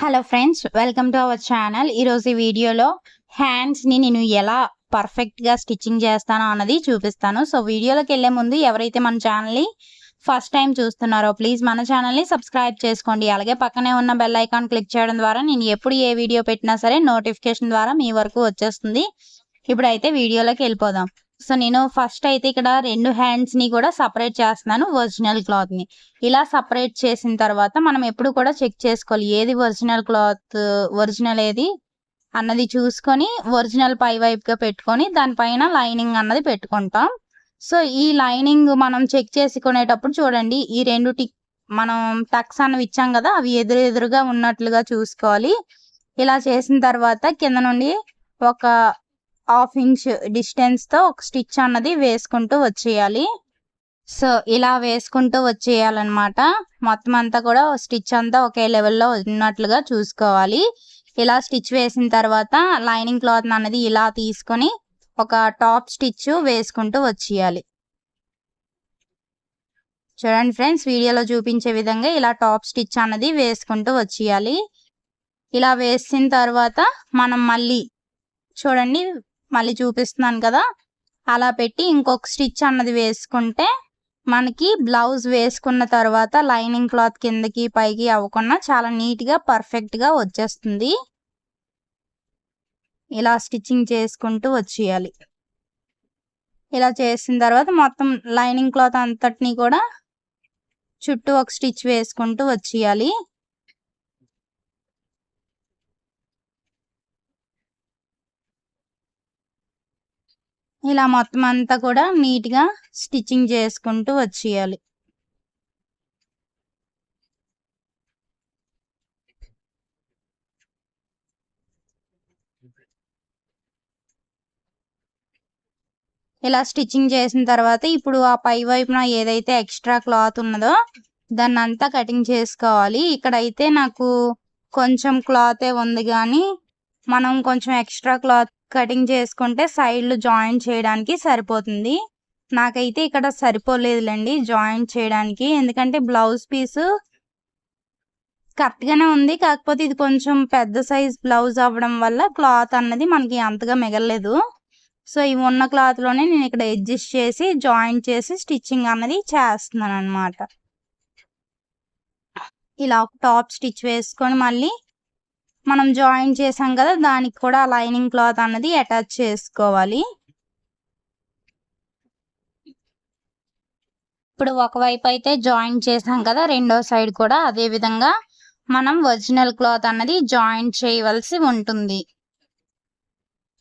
Hello friends welcome to our channel ఈరోజు వీడియోలో హ్యాండ్స్ని నేను ఎలా పర్ఫెక్ట్గా స్టిచ్చింగ్ చేస్తానో అన్నది చూపిస్తాను. సో వీడియోలోకి వెళ్ళే ముందు ఎవరైతే మన ఛానల్ని ఫస్ట్ టైం చూస్తున్నారో ప్లీజ్ మన ఛానల్ని సబ్స్క్రైబ్ చేసుకోండి. అలాగే పక్కనే ఉన్న బెల్ ఐకాన్ క్లిక్ చేయడం ద్వారా నేను ఎప్పుడు ఏ వీడియో పెట్టినా సరే నోటిఫికేషన్ ద్వారా మీ వరకు వచ్చేస్తుంది. ఇప్పుడైతే వీడియోలోకి వెళ్ళిపోదాం. సో నేను ఫస్ట్ అయితే ఇక్కడ రెండు హ్యాండ్స్ని కూడా సపరేట్ చేస్తున్నాను ఒరిజినల్ క్లాత్ని. ఇలా సపరేట్ చేసిన తర్వాత మనం ఎప్పుడు కూడా చెక్ చేసుకోవాలి. ఏది ఒరిజినల్ క్లాత్ ఒరిజినల్ ఏది అన్నది చూసుకొని ఒరిజినల్ పై వైపుగా పెట్టుకొని దానిపైన లైనింగ్ అన్నది పెట్టుకుంటాం. సో ఈ లైనింగ్ మనం చెక్ చేసుకునేటప్పుడు చూడండి ఈ రెండు టిక్ మనం టక్స్ అన్నవి ఇచ్చాం కదా అవి ఎదురు ఎదురుగా ఉన్నట్లుగా చూసుకోవాలి. ఇలా చేసిన తర్వాత కింద నుండి ఒక హాఫ్ ఇంచ్ డిస్టెన్స్తో ఒక స్టిచ్ అన్నది వేసుకుంటూ వచ్చేయాలి. సో ఇలా వేసుకుంటూ వచ్చేయాలన్నమాట. మొత్తం అంతా కూడా స్టిచ్ అంతా ఒకే లెవెల్లో ఉన్నట్లుగా చూసుకోవాలి. ఇలా స్టిచ్ వేసిన తర్వాత లైనింగ్ క్లాత్ అన్నది ఇలా తీసుకొని ఒక టాప్ స్టిచ్ వేసుకుంటూ వచ్చేయాలి. చూడండి ఫ్రెండ్స్ వీడియోలో చూపించే విధంగా ఇలా టాప్ స్టిచ్ అన్నది వేసుకుంటూ వచ్చేయాలి. ఇలా వేసిన తర్వాత మనం మళ్ళీ చూడండి మళ్ళీ చూపిస్తున్నాను కదా. అలా పెట్టి ఇంకొక స్టిచ్ అన్నది వేసుకుంటే మనకి బ్లౌజ్ వేసుకున్న తర్వాత లైనింగ్ క్లాత్ కిందకి పైకి అవ్వకుండా చాలా నీట్గా పర్ఫెక్ట్గా వచ్చేస్తుంది. ఇలా స్టిచ్చింగ్ చేసుకుంటూ వచ్చేయాలి. ఇలా చేసిన తర్వాత మొత్తం లైనింగ్ క్లాత్ అంతటిని కూడా చుట్టూ ఒక స్టిచ్ వేసుకుంటూ వచ్చేయాలి. ఇలా మొత్తం అంతా కూడా నీట్గా స్టిచ్చింగ్ చేసుకుంటూ వచ్చేయాలి. ఇలా స్టిచ్చింగ్ చేసిన తర్వాత ఇప్పుడు ఆ పై వైపున ఏదైతే ఎక్స్ట్రా క్లాత్ ఉన్నదో దాన్ని అంతా కటింగ్ చేసుకోవాలి. ఇక్కడైతే నాకు కొంచెం క్లాతే ఉంది కానీ మనం కొంచెం ఎక్స్ట్రా క్లాత్ కటింగ్ చేసుకుంటే సైడ్లు జాయిన్ చేయడానికి సరిపోతుంది. నాకైతే ఇక్కడ సరిపోలేదులేండి జాయిన్ చేయడానికి. ఎందుకంటే బ్లౌజ్ పీసు కరెక్ట్గానే ఉంది. కాకపోతే ఇది కొంచెం పెద్ద సైజ్ బ్లౌజ్ అవ్వడం వల్ల క్లాత్ అన్నది మనకి అంతగా మిగలలేదు. సో ఇవి ఉన్న క్లాత్లోనే నేను ఇక్కడ అడ్జస్ట్ చేసి జాయిన్ చేసి స్టిచ్చింగ్ అన్నది చేస్తున్నాను అనమాట ఇలా ఒక టాప్ స్టిచ్ వేసుకొని మళ్ళీ మనం జాయిన్ చేసాం కదా దానికి కూడా లైనింగ్ క్లాత్ అన్నది అటాచ్ చేసుకోవాలి. ఇప్పుడు ఒకవైపు అయితే జాయిన్ చేసాం కదా రెండో సైడ్ కూడా అదే విధంగా మనం ఒరిజినల్ క్లాత్ అన్నది జాయిన్ చేయవలసి ఉంటుంది.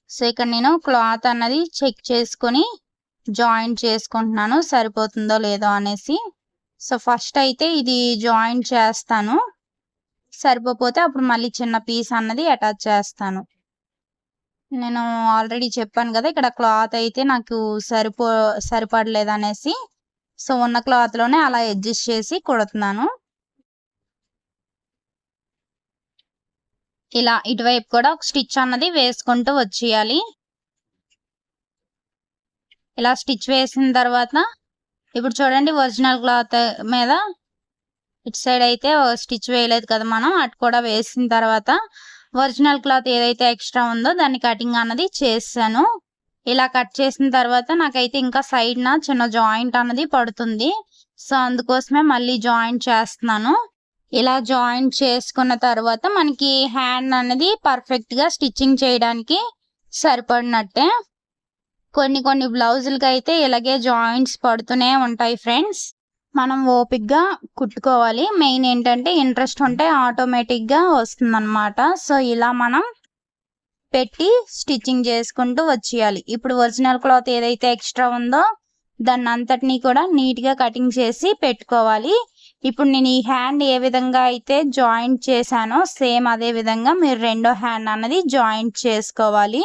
సో ఇక్కడ నేను క్లాత్ అన్నది చెక్ చేసుకొని జాయిన్ చేసుకుంటున్నాను సరిపోతుందో లేదో అనేసి. సో ఫస్ట్ అయితే ఇది జాయిన్ చేస్తాను. సరిపోతే అప్పుడు మళ్ళీ చిన్న పీస్ అన్నది అటాచ్ చేస్తాను. నేను ఆల్రెడీ చెప్పాను కదా ఇక్కడ క్లాత్ అయితే నాకు సరిపో సరిపడలేదు అనేసి సో ఉన్న క్లాత్లోనే అలా అడ్జస్ట్ చేసి కుడుతున్నాను. ఇలా ఇటువైపు కూడా ఒక స్టిచ్ అన్నది వేసుకుంటూ వచ్చేయాలి. ఇలా స్టిచ్ వేసిన తర్వాత ఇప్పుడు చూడండి ఒరిజినల్ క్లాత్ మీద ఇటు సైడ్ అయితే స్టిచ్ వేయలేదు కదా మనం. అటు కూడా వేసిన తర్వాత ఒరిజినల్ క్లాత్ ఏదైతే ఎక్స్ట్రా ఉందో దాన్ని కటింగ్ అన్నది చేశాను. ఇలా కట్ చేసిన తర్వాత నాకైతే ఇంకా సైడ్ నా చిన్న జాయింట్ అన్నది పడుతుంది. సో అందుకోసమే మళ్ళీ జాయింట్ చేస్తున్నాను. ఇలా జాయింట్ చేసుకున్న తర్వాత మనకి హ్యాండ్ అనేది పర్ఫెక్ట్గా స్టిచ్చింగ్ చేయడానికి సరిపడినట్టే. కొన్ని కొన్ని బ్లౌజులకి అయితే ఇలాగే జాయింట్స్ పడుతూనే ఉంటాయి ఫ్రెండ్స్. మనం ఓపిక్గా కుట్టుకోవాలి. మెయిన్ ఏంటంటే ఇంట్రెస్ట్ ఉంటే ఆటోమేటిక్గా వస్తుందన్నమాట. సో ఇలా మనం పెట్టి స్టిచ్చింగ్ చేసుకుంటూ వచ్చేయాలి. ఇప్పుడు ఒరిజినల్ క్లాత్ ఏదైతే ఎక్స్ట్రా ఉందో దాన్ని అంతటినీ కూడా నీట్గా కటింగ్ చేసి పెట్టుకోవాలి. ఇప్పుడు నేను ఈ హ్యాండ్ ఏ విధంగా అయితే జాయింట్ చేశానో సేమ్ అదే విధంగా మీరు రెండో హ్యాండ్ అన్నది జాయింట్ చేసుకోవాలి.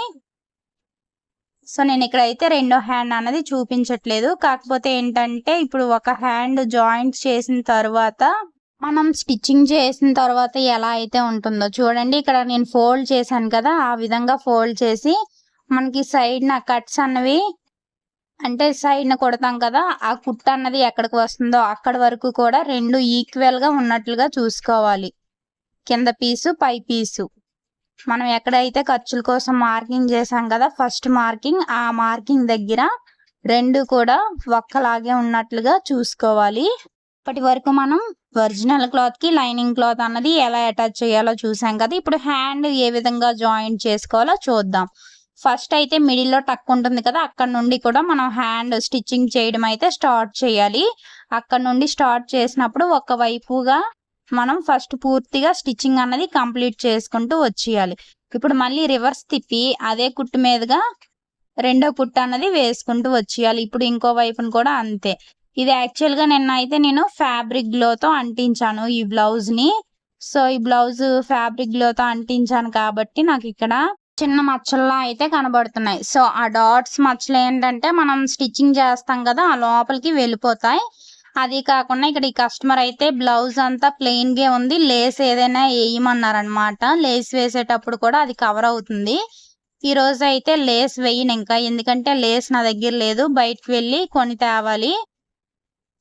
సో నేను ఇక్కడ అయితే రెండో హ్యాండ్ అన్నది చూపించట్లేదు. కాకపోతే ఏంటంటే ఇప్పుడు ఒక హ్యాండ్ జాయింట్ చేసిన తర్వాత మనం స్టిచ్చింగ్ చేసిన తర్వాత ఎలా అయితే ఉంటుందో. చూడండి ఇక్కడ నేను ఫోల్డ్ చేశాను కదా ఆ విధంగా ఫోల్డ్ చేసి మనకి సైడ్ నా కట్స్ అన్నవి అంటే సైడ్న కొడతాం కదా ఆ కుట్ట అన్నది ఎక్కడికి వస్తుందో అక్కడ వరకు కూడా రెండు ఈక్వల్గా ఉన్నట్లుగా చూసుకోవాలి. కింద పీసు పై పీసు. మనం ఎక్కడైతే ఖర్చుల కోసం మార్కింగ్ చేసాం కదా ఫస్ట్ మార్కింగ్ ఆ మార్కింగ్ దగ్గర రెండు కూడా ఒక్కలాగే ఉన్నట్లుగా చూసుకోవాలి. ఇప్పటి వరకు మనం ఒరిజినల్ క్లాత్కి లైనింగ్ క్లాత్ అన్నది ఎలా అటాచ్ చేయాలో చూసాం కదా ఇప్పుడు హ్యాండ్ ఏ విధంగా జాయింట్ చేసుకోవాలో చూద్దాం. ఫస్ట్ అయితే మిడిల్లో టక్ ఉంటుంది కదా అక్కడ నుండి కూడా మనం హ్యాండ్ స్టిచ్చింగ్ చేయడం అయితే స్టార్ట్ చేయాలి. అక్కడ నుండి స్టార్ట్ చేసినప్పుడు ఒక వైపుగా మనం ఫస్ట్ పూర్తిగా స్టిచ్చింగ్ అన్నది కంప్లీట్ చేసుకుంటూ వచ్చేయాలి. ఇప్పుడు మళ్ళీ రివర్స్ తిప్పి అదే కుట్టు మీదుగా రెండో కుట్టు అన్నది వేసుకుంటూ వచ్చేయాలి. ఇప్పుడు ఇంకో వైపును కూడా అంతే. ఇది యాక్చువల్గా నిన్న అయితే నేను ఫ్యాబ్రిక్ గ్లోతో అంటించాను ఈ బ్లౌజ్ని సో ఈ బ్లౌజ్ ఫ్యాబ్రిక్ గ్లోతో అంటించాను కాబట్టి నాకు ఇక్కడ చిన్న మచ్చల్లా అయితే కనబడుతున్నాయి. సో ఆ డాట్స్ మచ్చలు ఏంటంటే మనం స్టిచ్చింగ్ చేస్తాం కదా ఆ లోపలికి వెళ్ళిపోతాయి. అది కాకుండా ఇక్కడ ఈ కస్టమర్ అయితే బ్లౌజ్ అంతా ప్లెయిన్గా ఉంది. లేస్ ఏదైనా వేయమన్నారనమాట లేస్ వేసేటప్పుడు కూడా అది కవర్ అవుతుంది. ఈ రోజు అయితే లేస్ వేయను ఇంకా. ఎందుకంటే లేస్ నా దగ్గర లేదు. బయటకు వెళ్ళి కొని తేవాలి.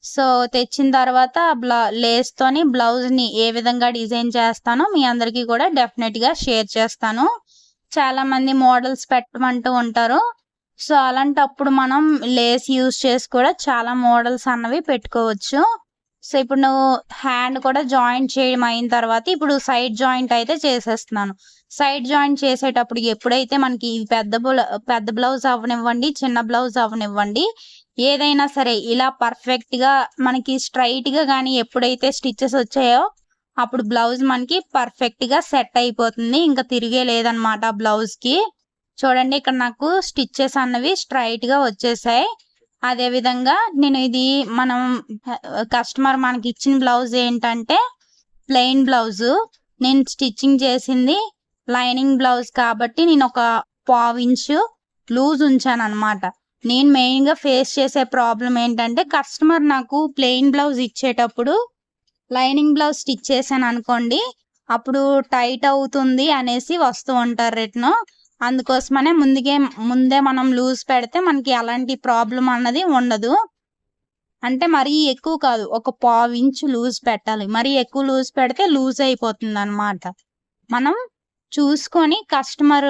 సో తెచ్చిన తర్వాత బ్లా లేస్ తోని ఏ విధంగా డిజైన్ చేస్తానో మీ అందరికీ కూడా డెఫినెట్గా షేర్ చేస్తాను. చాలామంది మోడల్స్ పెట్టమంటూ ఉంటారు. సో అలాంటప్పుడు మనం లేస్ యూస్ చేసి కూడా చాలా మోడల్స్ అన్నవి పెట్టుకోవచ్చు. సో ఇప్పుడు నువ్వు హ్యాండ్ కూడా జాయింట్ చేయడం అయిన తర్వాత ఇప్పుడు సైడ్ జాయింట్ అయితే చేసేస్తున్నాను. సైడ్ జాయింట్ చేసేటప్పుడు ఎప్పుడైతే మనకి పెద్ద బ్లౌ పెద్ద బ్లౌజ్ అవ్వనివ్వండి చిన్న బ్లౌజ్ అవ్వనివ్వండి ఏదైనా సరే ఇలా పర్ఫెక్ట్గా మనకి స్ట్రైట్గా కానీ ఎప్పుడైతే స్టిచ్చెస్ వచ్చాయో అప్పుడు బ్లౌజ్ మనకి పర్ఫెక్ట్గా సెట్ అయిపోతుంది. ఇంకా తిరిగే లేదనమాట బ్లౌజ్కి చూడండి ఇక్కడ నాకు స్టిచ్చెస్ అన్నవి స్ట్రైట్గా వచ్చేసాయి. అదే విధంగా నేను ఇది మనం కస్టమర్ మనకి ఇచ్చిన బ్లౌజ్ ఏంటంటే ప్లెయిన్ బ్లౌజ్. నేను స్టిచ్చింగ్ చేసింది లైనింగ్ బ్లౌజ్ కాబట్టి నేను ఒక పావు ఇంచు లూజ్ ఉంచాను అనమాట నేను మెయిన్గా ఫేస్ చేసే ప్రాబ్లం ఏంటంటే కస్టమర్ నాకు ప్లెయిన్ బ్లౌజ్ ఇచ్చేటప్పుడు లైనింగ్ బ్లౌజ్ స్టిచ్ చేశాను అనుకోండి అప్పుడు టైట్ అవుతుంది అనేసి వస్తూ ఉంటారు రిటర్న్. అందుకోసమనే ముందుకే ముందే మనం లూజ్ పెడితే మనకి అలాంటి ప్రాబ్లం అన్నది ఉండదు. అంటే మరీ ఎక్కువ కాదు ఒక పావు ఇంచు లూజ్ పెట్టాలి. మరీ ఎక్కువ లూజ్ పెడితే లూజ్ అయిపోతుంది అనమాట మనం చూసుకొని కస్టమర్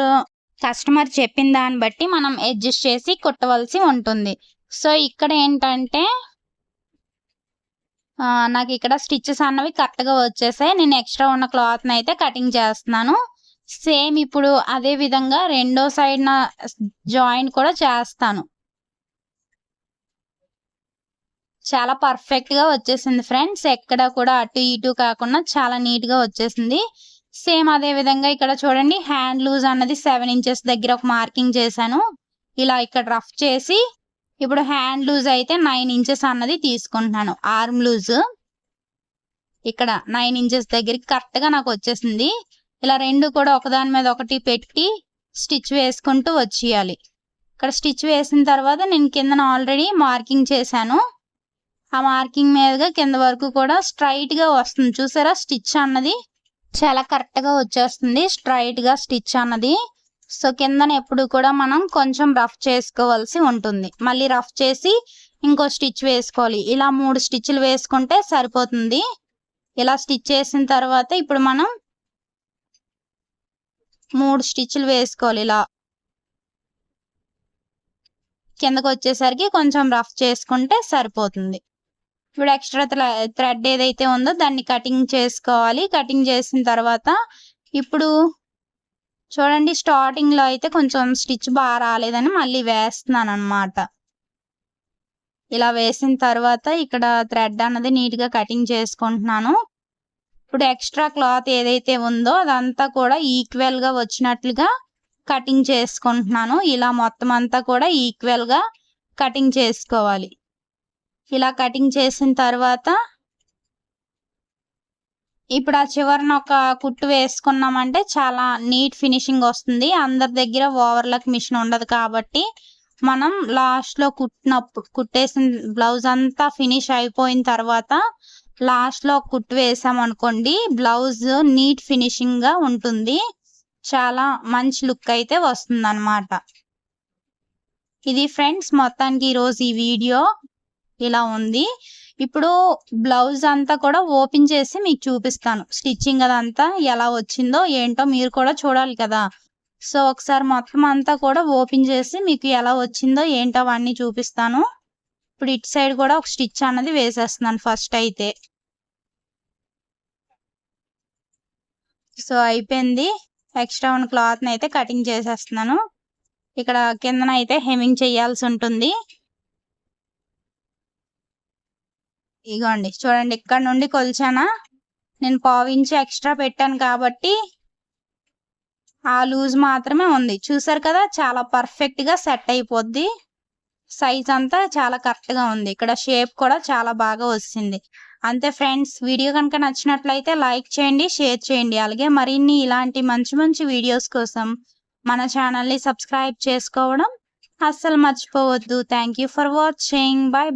కస్టమర్ చెప్పిన దాన్ని బట్టి మనం అడ్జస్ట్ చేసి కుట్టవలసి ఉంటుంది. సో ఇక్కడ ఏంటంటే నాకు ఇక్కడ స్టిచ్చెస్ అన్నవి కరెక్ట్గా వచ్చేసాయి. నేను ఎక్స్ట్రా ఉన్న క్లాత్ని అయితే కటింగ్ చేస్తున్నాను. సేమ్ ఇప్పుడు అదే విధంగా రెండో సైడ్ నా జాయింట్ కూడా చేస్తాను. చాలా పర్ఫెక్ట్గా వచ్చేసింది ఫ్రెండ్స్. ఎక్కడ కూడా అటు ఇటు కాకుండా చాలా నీట్గా వచ్చేసింది. సేమ్ అదే విధంగా ఇక్కడ చూడండి హ్యాండ్ లూజ్ అన్నది సెవెన్ ఇంచెస్ దగ్గర ఒక మార్కింగ్ చేశాను. ఇలా ఇక్కడ రఫ్ చేసి ఇప్పుడు హ్యాండ్ లూజ్ అయితే నైన్ ఇంచెస్ అన్నది తీసుకుంటున్నాను. Arm loose. ఇక్కడ నైన్ ఇంచెస్ దగ్గరికి కరెక్ట్గా నాకు వచ్చేసింది. ఇలా రెండు కూడా ఒకదాని మీద ఒకటి పెట్టి స్టిచ్ వేసుకుంటూ వచ్చేయాలి. ఇక్కడ స్టిచ్ వేసిన తర్వాత నేను కిందన ఆల్రెడీ మార్కింగ్ చేశాను. ఆ మార్కింగ్ మీదుగా కింద వరకు కూడా స్ట్రైట్గా వస్తుంది. చూసారా? స్టిచ్ అన్నది చాలా కరెక్ట్గా వచ్చేస్తుంది. స్ట్రైట్గా స్టిచ్ అన్నది. సో కిందన ఎప్పుడు కూడా మనం కొంచెం రఫ్ చేసుకోవాల్సి ఉంటుంది. మళ్ళీ రఫ్ చేసి ఇంకో స్టిచ్ వేసుకోవాలి. ఇలా మూడు స్టిచ్లు వేసుకుంటే సరిపోతుంది. ఇలా స్టిచ్ చేసిన తర్వాత ఇప్పుడు మనం మూడు స్టిచ్లు వేసుకోవాలి ఇలా. కిందకు వచ్చేసరికి కొంచెం రఫ్ చేసుకుంటే సరిపోతుంది. ఇప్పుడు ఎక్స్ట్రా థ్రెడ్ ఏదైతే ఉందో దాన్ని కటింగ్ చేసుకోవాలి. కటింగ్ చేసిన తర్వాత ఇప్పుడు చూడండి స్టార్టింగ్లో అయితే కొంచెం స్టిచ్ బాగా రాలేదని మళ్ళీ వేస్తున్నాను అనమాట ఇలా వేసిన తర్వాత ఇక్కడ థ్రెడ్ అన్నది నీట్గా కటింగ్ చేసుకుంటున్నాను. ఇప్పుడు ఎక్స్ట్రా క్లాత్ ఏదైతే ఉందో అదంతా కూడా ఈక్వల్గా వచ్చినట్లుగా కటింగ్ చేసుకుంటున్నాను. ఇలా మొత్తం అంతా కూడా ఈక్వల్గా కటింగ్ చేసుకోవాలి. ఇలా కటింగ్ చేసిన తర్వాత ఇప్పుడు ఆ చివరన ఒక కుట్టు వేసుకున్నామంటే చాలా నీట్ ఫినిషింగ్ వస్తుంది. అందరి దగ్గర ఓవర్లక్ మిషన్ ఉండదు కాబట్టి మనం లాస్ట్లో కుట్టినప్పుడు కుట్టేసిన బ్లౌజ్ అంతా ఫినిష్ అయిపోయిన తర్వాత లాస్ట్లో కుట్టు వేసాం అనుకోండి బ్లౌజ్ నీట్ ఫినిషింగ్గా ఉంటుంది. చాలా మంచి లుక్ అయితే వస్తుంది అనమాట ఇది ఫ్రెండ్స్ మొత్తానికి ఈరోజు ఈ వీడియో ఇలా ఉంది. ఇప్పుడు బ్లౌజ్ అంతా కూడా ఓపెన్ చేసి మీకు చూపిస్తాను. స్టిచ్చింగ్ అదంతా ఎలా వచ్చిందో ఏంటో మీరు కూడా చూడాలి కదా. సో ఒకసారి మొత్తం అంతా కూడా ఓపెన్ చేసి మీకు ఎలా వచ్చిందో ఏంటో అవన్నీ చూపిస్తాను. ఇప్పుడు ఇటు సైడ్ కూడా ఒక స్టిచ్ అన్నది వేసేస్తున్నాను ఫస్ట్ అయితే. సో అయిపోయింది. ఎక్స్ట్రా ఉన్న క్లాత్ని అయితే కటింగ్ చేసేస్తున్నాను. ఇక్కడ కిందన అయితే హెమింగ్ చేయాల్సి ఉంటుంది. ఇగోండి చూడండి ఇక్కడ నుండి కొలిచానా? నేను పావించి ఎక్స్ట్రా పెట్టాను కాబట్టి ఆ లూజ్ మాత్రమే ఉంది. చూసారు కదా చాలా పర్ఫెక్ట్గా సెట్ అయిపోద్ది. సైజ్ అంతా చాలా కరెక్ట్గా ఉంది. ఇక్కడ షేప్ కూడా చాలా బాగా వచ్చింది అంతే ఫ్రెండ్స్ వీడియో కనుక నచ్చినట్లయితే లైక్ చేయండి షేర్ చేయండి. అలాగే మరిన్ని ఇలాంటి మంచి మంచి వీడియోస్ కోసం మన ఛానల్ని సబ్స్క్రైబ్ చేసుకోవడం అస్సలు మర్చిపోవద్దు. Thank you for watching bye